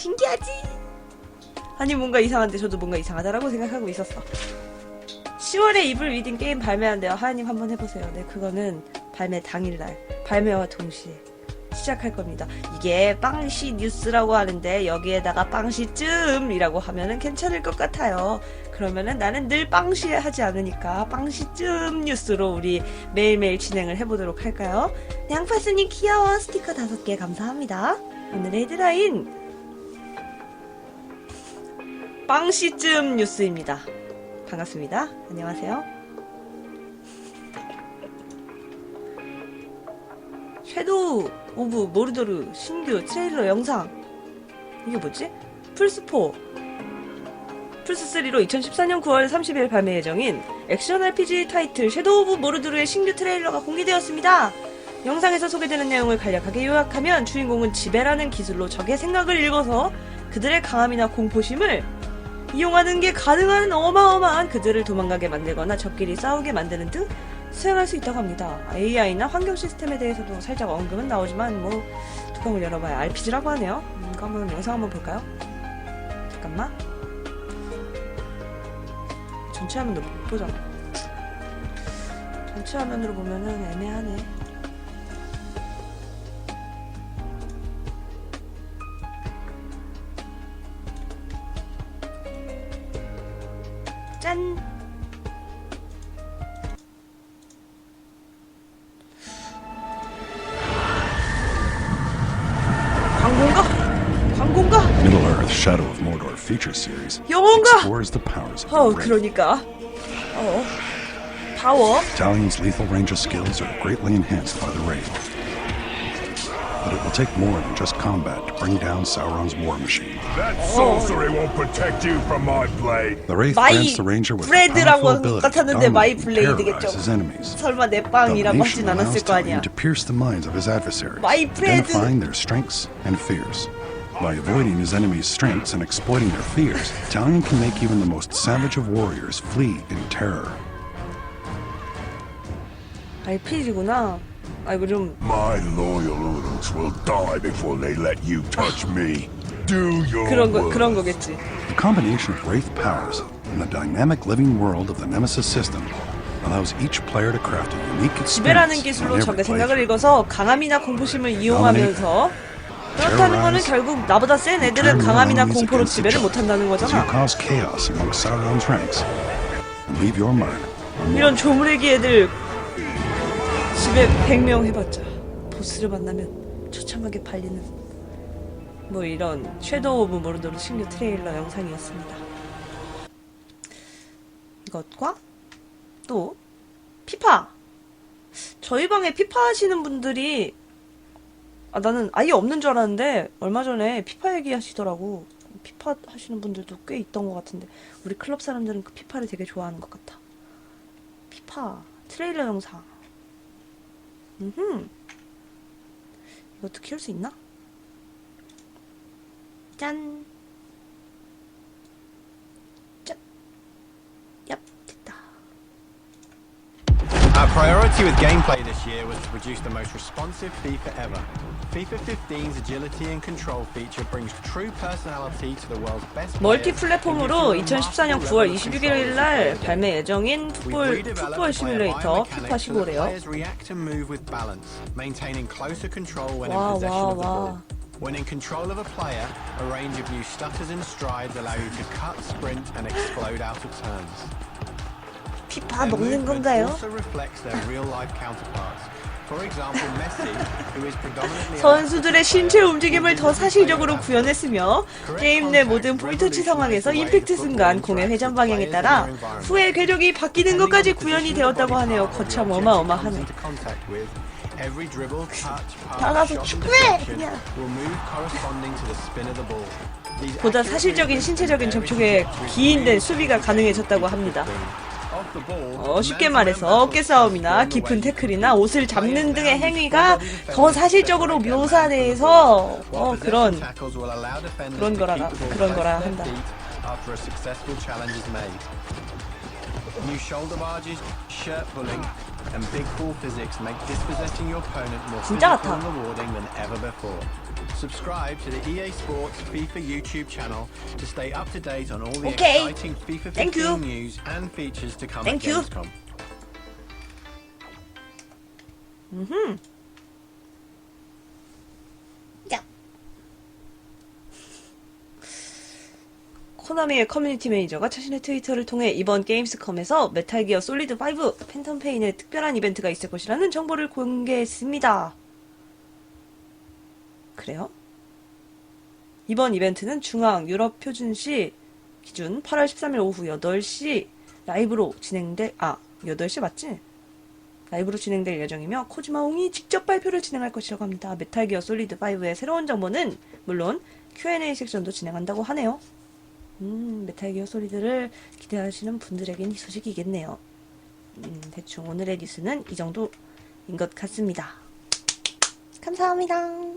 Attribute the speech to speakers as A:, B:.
A: 신기하지? 아니 뭔가 이상한데 저도 뭔가 이상하다라고 생각하고 있었어. 10월에 이블 위딩 게임 발매한대요. 하하님 한번 해보세요. 네, 그거는 발매 당일날 발매와 동시에 시작할 겁니다. 이게 빵시 뉴스라고 하는데 여기에다가 빵시쯤이라고 하면은 괜찮을 것 같아요. 그러면은 나는 늘 빵시 하지 않으니까 빵시쯤 뉴스로 우리 매일매일 진행을 해보도록 할까요? 네, 양파스님 귀여워 스티커 다섯 개 감사합니다. 오늘의 헤드라인 빵시쯤 뉴스입니다. 반갑습니다. 안녕하세요. 섀도우 오브 모르도르 신규 트레일러 영상 이게 뭐지? 플스4 플스3로 2014년 9월 30일 발매 예정인 액션 RPG 타이틀 섀도우 오브 모르도르의 신규 트레일러가 공개되었습니다. 영상에서 소개되는 내용을 간략하게 요약하면 주인공은 지배라는 기술로 적의 생각을 읽어서 그들의 강함이나 공포심을 이용하는 게 가능한 어마어마한 그들을 도망가게 만들거나 적끼리 싸우게 만드는 등 수행할 수 있다고 합니다. AI나 환경 시스템에 대해서도 살짝 언급은 나오지만 뭐 뚜껑을 열어봐야 RPG라고 하네요. 음, 이거 한번 영상 한번 볼까요? 잠깐만. 전체 화면도 못 보잖아. 전체 화면으로 보면은 애매하네. 광고인가? 광고인가?
B: Middle Earth Shadow of Mordor feature series
A: 영어인가?
B: explores the powers of
A: 어,
B: the Wraith.
A: 그러니까. 어. 파워.
B: Italian's lethal range of skills are greatly enhanced by the Wraith. But it will take more than just combat to bring down Sauron's war machine.
C: That sorcery won't protect you from my blade.
B: The Wraith
A: 마이
B: grants the Ranger with the
A: 브레드라고
B: powerful ability to
A: 같았는데 마이
B: dominate and
A: 블레이드겠죠.
B: terrorize his enemies.
A: 설마 내 빵이라고 하진
B: Domination
A: 않았을
B: allows
A: 거 아니야.
B: Talion to pierce the minds of his adversaries,
A: 마이 브레드.
B: identifying their strengths and fears. By avoiding his enemies' strengths and exploiting their fears, Talion can make even the most savage of warriors flee in terror.
A: RPG구나. 아이고 좀
C: My loyal Uruk will die before they let you touch me. Do your
A: 그런 거. 그런 거겠지.
B: The combination of Wraith powers and the dynamic living world of the Nemesis system allows each player to craft a unique
A: 지배라는
B: experience
A: 기술로
B: on
A: 적의
B: every
A: 생각을
B: playthrough.
A: 읽어서 강함이나 공포심을 이용하면서 그렇다는 거는 결국 나보다 센 애들은 강함이나 공포로 지배를 못한다는
B: As you
A: 거잖아.
B: cause chaos among Sauron's ranks and leave your mark on
A: 이런 조무래기 애들 집에 100명 해봤자 보스를 만나면 처참하게 팔리는 뭐 이런 섀도우 오브 모르도르 신규 트레일러 영상이었습니다. 이것과 또 피파 저희 방에 피파 하시는 분들이 아 나는 아예 없는 줄 알았는데 얼마 전에 피파 얘기하시더라고 피파 하시는 분들도 꽤 있던 것 같은데 우리 클럽 사람들은 그 피파를 되게 좋아하는 것 같아. 피파 트레일러 영상. 음. 이것도 키울 수 있나? 짠. 짠.
D: Our priority with gameplay this year was to produce the most responsive FIFA ever. FIFA 15's agility and control feature brings true personality to the world's best
A: 멀티
D: players
A: 플랫폼으로
D: and gives you a
A: 2014년
D: masterful
A: 9월
D: level of
A: 26일 날
D: control.
A: 발매 예정인
D: We've
A: 풋볼
D: redeveloped
A: 풋볼
D: the player
A: 시뮬레이터
D: biomechanics
A: 피파
D: so that
A: 15래요.
D: players react and move with balance, maintaining closer control when
A: Wow,
D: in possession
A: wow,
D: of the ball.
A: wow.
D: When in control of a player, a range of new stutters and strides allow you to cut, sprint, and explode out of turns.
A: 피파 먹는 건가요? 선수들의 신체 움직임을 더 사실적으로 구현했으며 게임 내 모든 볼터치 상황에서 임팩트 순간 공의 회전 방향에 따라 후에 궤적이 바뀌는 것까지 구현이 되었다고 하네요. 거참 어마어마하네. 나가서 축구해! 보다 사실적인 신체적인 접촉에 기인된 수비가 가능해졌다고 합니다. 어, 쉽게 말해서 어깨 싸움이나 깊은 태클이나 옷을 잡는 등의 행위가 더 사실적으로 묘사돼서 어 그런 그런 거라- 그런 거라 한다.
D: feet after a successful challenge is made. New shoulder barges, shirt pulling, and big ball physics make dispossessing your opponent more
A: 진짜
D: physical
A: 같아.
D: and rewarding than ever before. Subscribe to the EA Sports FIFA YouTube channel to stay up to date on all the
A: Okay.
D: exciting FIFA 15
A: Thank you.
D: news and features to come
A: Thank
D: at
A: you.
D: Gamescom.
A: 야. 코나미의 커뮤니티 매니저가 자신의 트위터를 통해 이번 게임스컴에서 메탈기어 솔리드 5 팬텀 페인의 특별한 이벤트가 있을 것이라는 정보를 공개했습니다. 그래요? 이번 이벤트는 중앙 유럽 표준시 기준 8월 13일 오후 8시 라이브로 진행될 아 8시 맞지? 라이브로 진행될 예정이며 코지마옹이 직접 발표를 진행할 것이라고 합니다. 메탈 기어 솔리드 5의 새로운 정보는 물론 Q&A 섹션도 진행한다고 하네요. 음, 메탈 기어 솔리드를 기대하시는 분들에겐 이 소식이겠네요. 음, 대충 오늘의 뉴스는 이 정도인 것 같습니다. 감사합니다.